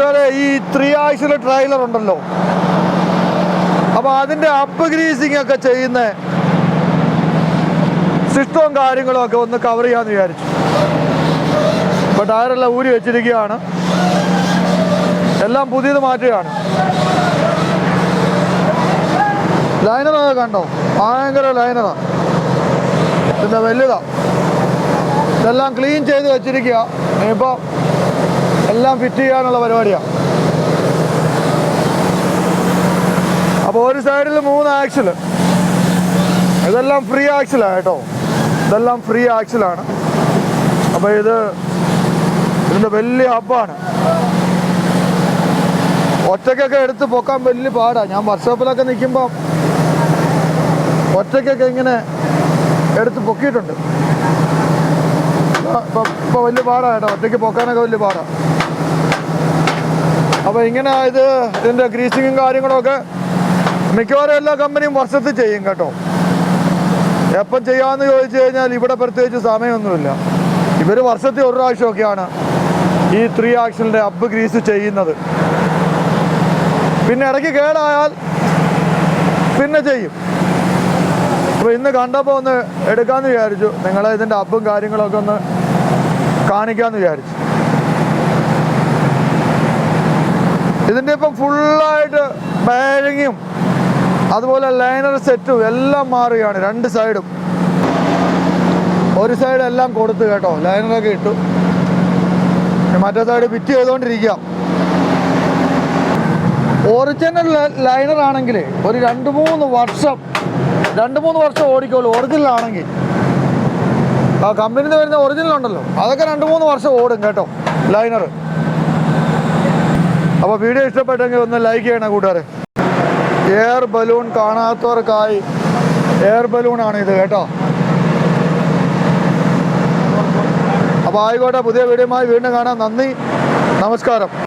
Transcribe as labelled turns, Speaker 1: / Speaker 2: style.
Speaker 1: കൂട്ടുകാരെ ഈ ത്രീ ആഴ്ചയിലെ ട്രെയിലർ ഉണ്ടല്ലോ. അപ്പോൾ അതിന്റെ അപ്പ് ഗ്രീസിംഗ് ഒക്കെ ചെയ്യുന്ന സിസ്റ്റവും കാര്യങ്ങളും ഒക്കെ ഒന്ന് കവർ ചെയ്യാന്ന് വിചാരിച്ചു. ഇപ്പോൾ ടയറെല്ലാം ഊരി വെച്ചിരിക്കുകയാണ്. എല്ലാം പുതിയത് മാറ്റുകയാണ്. ലൈനറൊക്കെ കണ്ടോ? ഭയങ്കര ലൈനറാണ് പിന്നെ വലുതാ. ഇതെല്ലാം ക്ലീൻ ചെയ്ത് വെച്ചിരിക്കുക ഇനിയിപ്പോൾ എല്ലാം ഫിറ്റ് ചെയ്യാനുള്ള പരിപാടിയാണ് അപ്പോൾ ഒരു സൈഡിൽ മൂന്ന് ആക്സിൽ ഇതെല്ലാം ഫ്രീ ആക്സിലാണ് കേട്ടോ. ഇതെല്ലാം ഫ്രീ ആക്സിലാണ് അപ്പോൾ ഇത് ഇതിന്റെ വലിയ അപ്പാണ് ഒറ്റയ്ക്കൊക്കെ എടുത്ത് പൊക്കാൻ വലിയ പാടാണ് ഞാൻ വർക്ക്ഷോപ്പിലൊക്കെ നിൽക്കുമ്പോൾ ഒറ്റയ്ക്കൊക്കെ ഇങ്ങനെ എടുത്ത് പൊക്കിയിട്ടുണ്ട്. ഇപ്പോൾ വലിയ പാടാണ് കേട്ടോ. ഒറ്റയ്ക്ക് പോക്കാനൊക്കെ വലിയ പാടാണ് അപ്പോൾ ഇങ്ങനെ ഇത് ഇതിന്റെ ഗ്രീസിങ്ങും കാര്യങ്ങളൊക്കെ മിക്കവാറും എല്ലാ കമ്പനിയും വർഷത്തിൽ ചെയ്യും കേട്ടോ. എപ്പം ചെയ്യാമെന്ന് ചോദിച്ചു കഴിഞ്ഞാൽ ഇവിടെ പ്രത്യേകിച്ച് സമയമൊന്നുമില്ല. ഇവർ വർഷത്തിൽ ഒരു പ്രാവശ്യമൊക്കെയാണ് ഈ ത്രീ ആക്ഷനിലെ അബ് ഗ്രീസ് ചെയ്യുന്നത്. പിന്നെ ഇടയ്ക്ക് കേടായാൽ പിന്നെ ചെയ്യും. അപ്പോൾ ഇന്ന് കണ്ടപ്പോൾ ഒന്ന് എടുക്കാമെന്ന് വിചാരിച്ചു. നിങ്ങളെ ഇതിന്റെ അപ്പും കാര്യങ്ങളൊക്കെ ഒന്ന് കാണിക്കാമെന്ന് വിചാരിച്ചു. ഇതിന്റെ ഇപ്പം ഫുള്ളായിട്ട് ബാരിങ്ങും അതുപോലെ ലൈനർ സെറ്റും എല്ലാം മാറുകയാണ് രണ്ട് സൈഡും. ഒരു സൈഡ് എല്ലാം കൊടുത്തു കേട്ടോ ലൈനറൊക്കെ ഇട്ടു. മറ്റേ സൈഡ് ഫിറ്റ് ചെയ്തുകൊണ്ടിരിക്കാം ഒറിജിനൽ ലൈനർ ആണെങ്കിൽ ഒരു രണ്ട് മൂന്ന് വർഷം രണ്ട് മൂന്ന് വർഷം ഓടിക്കോളൂ. ഒറിജിനൽ ആണെങ്കിൽ. ആ കമ്പനിയിൽ വരുന്ന ഒറിജിനൽ ഉണ്ടല്ലോ. അതൊക്കെ രണ്ട് മൂന്ന് വർഷം ഓടും കേട്ടോ. ലൈനർ അപ്പോൾ വീഡിയോ ഇഷ്ടപ്പെട്ടെങ്കിൽ ഒന്ന് ലൈക്ക് ചെയ്യണം കൂട്ടുകാരെ. എയർ ബലൂൺ കാണാത്തവർക്കായി എയർ ബലൂൺ ആണ് ഇത് കേട്ടോ. അപ്പോൾ ആയിക്കോട്ടെ പുതിയ വീഡിയോയുമായി വീണ്ടും കാണാം. നന്ദി. നമസ്കാരം.